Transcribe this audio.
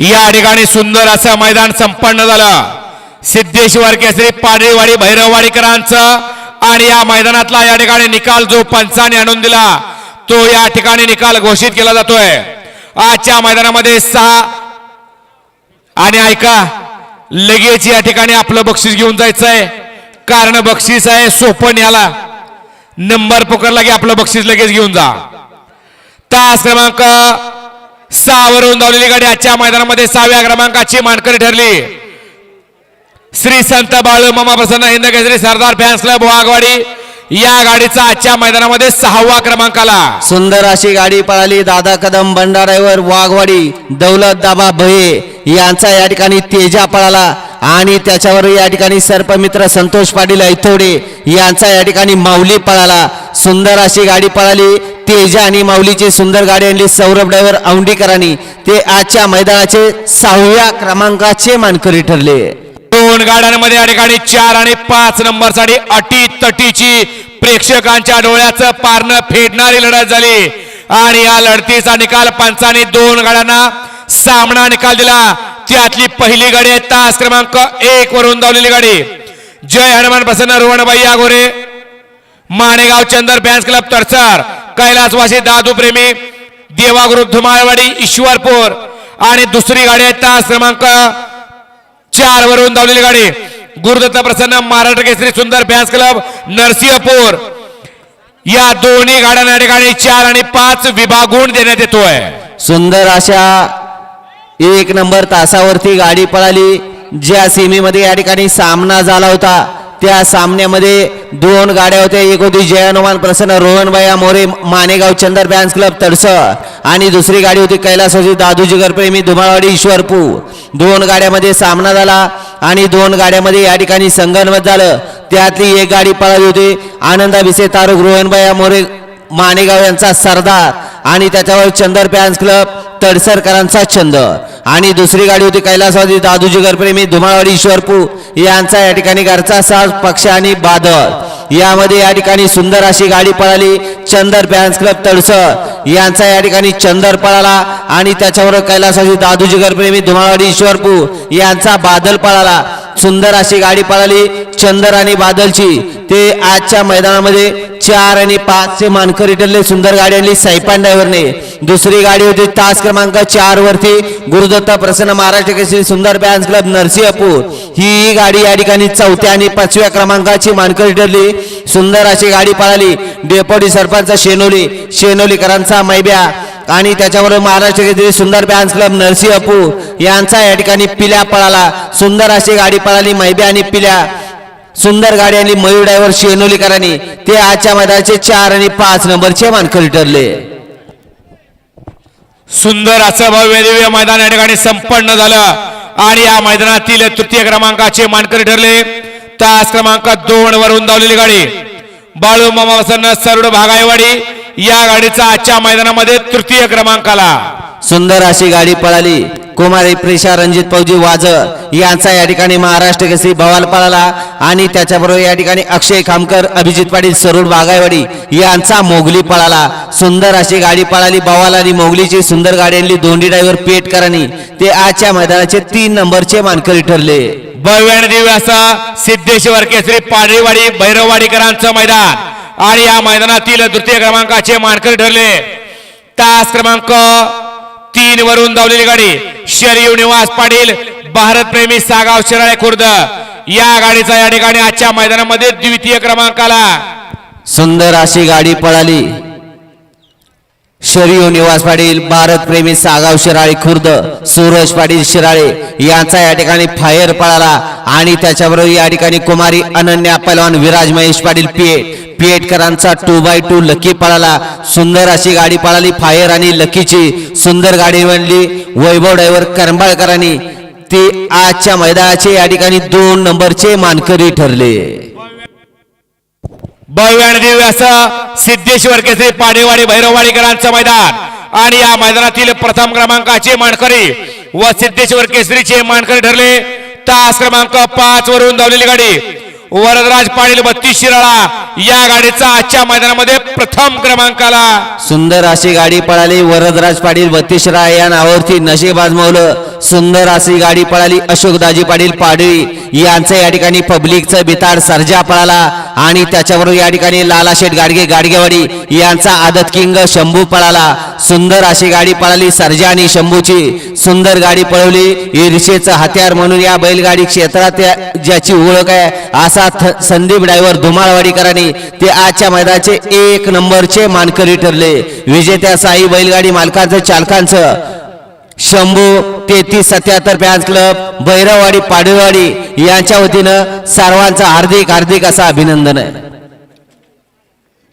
या ठिकाणी सुंदर असं मैदान संपन्न झालं. सिद्धेश्वर केसरी पाडळीवाडी भैरववाडीकरांचं. आणि या मैदानातला या ठिकाणी निकाल जो पंचाने आणून दिला तो या ठिकाणी निकाल घोषित केला जातोय. आजच्या मैदानामध्ये सहा आणि ऐका लगेच या ठिकाणी आपलं बक्षीस घेऊन जायचंय. कारण बक्षीस आहे सोपन याला. नंबर पुकारला की आपलं बक्षीस लगेच घेऊन जा. तास क्रमांक सहावरून धावलेली गाडी आजच्या मैदानामध्ये सहाव्या क्रमांकाची मानकरी ठरली. श्री संत बाळू मामा प्रसन्न हिंद केसरी सरदार फॅन्स क्लब वाघवाडी या गाडीचा आजच्या मैदानामध्ये सहावा क्रमांक आला. सुंदर अशी गाडी पळाली. दादा कदम भंडाऱ्यावर वाघवाडी दौलत दाबा भये यांचा या ठिकाणी तेजा पळाला. आणि त्याच्यावर या ठिकाणी सर्पमित्र संतोष पाटील ऐथोडे यांचा या ठिकाणी माऊली पळाला. सुंदर अशी गाडी पळाली. तेजा आणि माऊलीची सुंदर गाडी आणली सौरभ ड्रायव्हर औंढीकरांनी. ते आजच्या मैदानाचे सहाव्या क्रमांकाचे मानकरी ठरले. दोन गाड्यांमध्ये या ठिकाणी चार आणि पाच नंबरसाठी अटी तटीची प्रेक्षकांच्या डोळ्याचं पारणं फेडणारी लढत झाली. आणि या लढतीचा निकाल पंचाने दोन गाड्यांना सामना निकाल दिला. त्यातली पहिली गाडी आहे तास क्रमांक एक वरून धावलेली गाडी. जय हनुमान प्रसन्न रोहनबाई आगोरे. माणेगाव चंदर फॅन्स क्लब तरसर कैलासवासी दादू प्रेमी देवा धुमाळवाडी ईश्वरपूर आणि दुसरी गाडी आहे तास क्रमांक चार वरून धावलेली गाडी. गुरुदत्त प्रसन्न महाराष्ट्र केसरी सुंदर फॅन्स क्लब नरसिंहपूर. या दोन्ही गाड्यांना या ठिकाणी चार आणि पाच विभागून देण्यात येतोय. सुंदर अशा एक नंबर तासावरती गाडी पळाली. ज्या सीमेमध्ये या ठिकाणी सामना झाला होता त्या सामन्यामध्ये दोन गाड्या होत्या. एक होती जय हनुमान प्रसन्न रोहनबाई मोरे मानेगाव चंदर फॅन्स क्लब तडस आणि दुसरी गाडी होती कैलासवासी दादूजी गरप्रेमी धुमाळवाडी ईश्वरपूर. दोन गाड्यामध्ये सामना झाला आणि दोन गाड्यामध्ये या ठिकाणी संगणमत झालं. त्यातली एक गाडी पळाली होती आनंदा तारुक रोहनबाई मोरे मानेगाव यांचा सरदार. आणि त्याच्यावर चंदर फॅन्स क्लब तडसरकरांचा छंद. आणि दुसरी गाडी होती कैलासवादी दादूजी गरप्रेमी धुमाळवाडी ईश्वरपू. यांचा या ठिकाणी घरचा साज पक्ष आणि बादल. यामध्ये या ठिकाणी सुंदर अशी गाडी पळाली चंदर फॅन्स क्लब तडसर. यांचा या ठिकाणी चंदर पळाला आणि त्याच्यावर कैलासवादी दादूजी गरप्रेमी धुमाळवाडी ईश्वरपू यांचा बादल पळाला. सुंदर अशी गाडी पळाली चंदर आणि बादलची. ते आजच्या मैदानामध्ये चार आणि पाच चे मानकरी ठरले. सुंदर गाडी आणली साईपान ड्रायव्हरने दुसरी गाडी होती तास क्रमांक चार वरती. गुरुदत्ता प्रसन्न महाराष्ट्र केसरी सुंदर बॅन्स क्लब नरसिंहपूर. ही गाडी या ठिकाणी चौथ्या आणि पाचव्या क्रमांकाची मानकरी ठरली. सुंदर अशी गाडी पळाली. डेपोटी सरपंच शेनोली शेनोलीकरांचा मैब्या. आणि त्याच्याबरोबर महाराष्ट्र केसरी सुंदर बॅन्स क्लब नरसिंहपूर. यांचा या ठिकाणी पिल्या पळाला. सुंदर अशी गाडी पळाली मैब्या आणि पिल्या. सुंदर गाडी आणि मयूर ड्रायव्हर शेनोलीकरांनी ते आजच्या मैदानाचे चार आणि पाच नंबरचे मानकरी ठरले. सुंदर असं भव्य दिव्य मैदान या ठिकाणी संपन्न झालं. आणि या मैदानातील तृतीय क्रमांकाचे मानकरी ठरले. तास क्रमांक दोन वरून धावलेली गाडी. बाळू मामा वसन्न सरुड भागायवाडी या गाडीचा आजच्या मैदानामध्ये तृतीय क्रमांक आला सुंदर अशी गाडी पळाली. कुमारी प्रेषा रणजित फौजी वाजर यांचा या ठिकाणी महाराष्ट्र केसरी भवाल पळाला आणि त्याच्याबरोबर या ठिकाणी अक्षय खामकर अभिजित पाटील सरुड बागायवाडी यांचा मोगली पळाला. सुंदर अशी गाडी पळाली बवाल आणि मोगलीची. सुंदर गाडी आणली दोंडी ड्रायव्हर पेटकरांनी ते आजच्या मैदानाचे तीन नंबरचे मानकरी ठरले. भव्य आणि सिद्धेश्वर केसरी पाडळीवाडी भैरववाडीकरांचं मैदान. आणि या मैदानातील तृतीय क्रमांकाचे मानकरी ठरले. तास क्रमांक तीन वरून धावलेली गाडी. शरीव निवास पाटील भारत प्रेमी सागाव शिराळे खुर्द. या गाडीचा या ठिकाणी आजच्या मैदानामध्ये द्वितीय क्रमांक आला सुंदर अशी गाडी पळाली. शरीव निवास पाटील भारत प्रेमी सागाव शिराळे खुर्द सूरज पाटील शिराळे यांचा या ठिकाणी फायर पळाला आणि त्याच्याबरोबर या ठिकाणी कुमारी अनन्या पलवान विराज महेश पाटील पेट पेटकरांचा टू बाय टू लकी पळाला. सुंदर अशी गाडी पळाली फायर आणि लकीची सुंदर गाडी बनली वैभव ड्रायव्हर करंबाळकरांनी. ते आजच्या मैदानाचे या ठिकाणी दोन नंबरचे मानकरी ठरले. भव्य आणि दिव्य असं सिद्धेश्वर केसरी पाडेवाडी भैरववाडीकरांचं मैदान. आणि या मैदानातील प्रथम क्रमांकाचे मानकरी व सिद्धेश्वर केसरीचे मानकरी ठरले. तास क्रमांक पाच वरून धावलेली गाडी. वरदराज पाटील बत्तीस शिराळा या गाडीचा आजच्या मैदानामध्ये प्रथम क्रमांकाला. सुंदर अशी गाडी पळाली. वरदराज पाटील बत्तीस शिराळा या नावावरती नशीब आजमावलं. सुंदर अशी गाडी पळाली. अशोकदाजी पाटील पाडळी यांचं या ठिकाणी पब्लिकचं बिताड सर्जा पळाला आणि त्याच्याबरोबर या ठिकाणी लालाशेठ गाडगे गाडगेवाडी यांचा आदत किंग शंभू पळाला. सुंदर अशी गाडी पळाली सर्जा आणि शंभूची. सुंदर गाडी पळवली. ईर्षेचं हत्यार म्हणून या बैलगाडी क्षेत्रात ज्याची ओळख आहे असा थ- संदीप ड्रायव्हर धुमाळवाडीकरांनी ते आजच्या मैदानाचे एक नंबरचे मानकरी ठरले. विजेत्या साई बैलगाडी मालकांचं चालकांचं शंभू तेहतीस सत्याहत्तर फॅन्स क्लब भैरववाडी पाडीवाडी यांच्या वतीनं सर्वांचं हार्दिक हार्दिक असं अभिनंदन आहे.